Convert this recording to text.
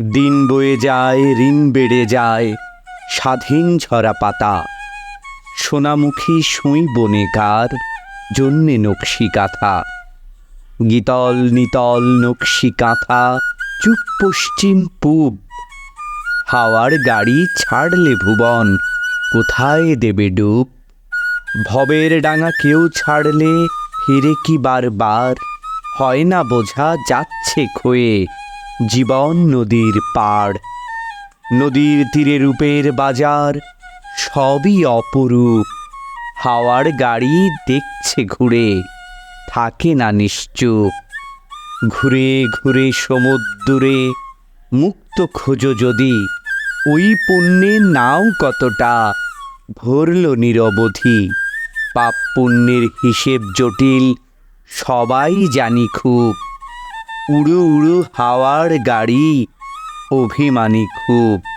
দিন বয়ে যায়, ঋণ বেড়ে যায়, স্বাধীন ঝরা পাতা। সোনামুখী সুই বনেকার জন্যে নকশি কাঁথা গীতল নিতল নকশি কাঁথা, চুপ পশ্চিম পূব। হাওয়ার গাড়ি ছাড়লে ভুবন, কোথায় দেবে ডুব? ভবের ডাঙা কেউ ছাড়লে ফিরে কি বারবার? হয় না বোঝা যাচ্ছে ক্ষয়ে জীবন নদীর পাড়। নদীর তীরে রূপের বাজার, সবই অপরূপ। হাওয়ার গাড়ি দেখছে ঘুরে, থাকে না নিশ্চুপ। ঘুরে ঘুরে সমুদ্রে মুক্ত খোঁজো যদি, ওই পুণ্যের নাও কতটা, ভরল নিরবধি। পাপ পুণ্যের হিসেব জটিল, সবাই জানি খুব। উড়ু উড়ু হাওয়ার গাড়ি। অভিমানী খুব।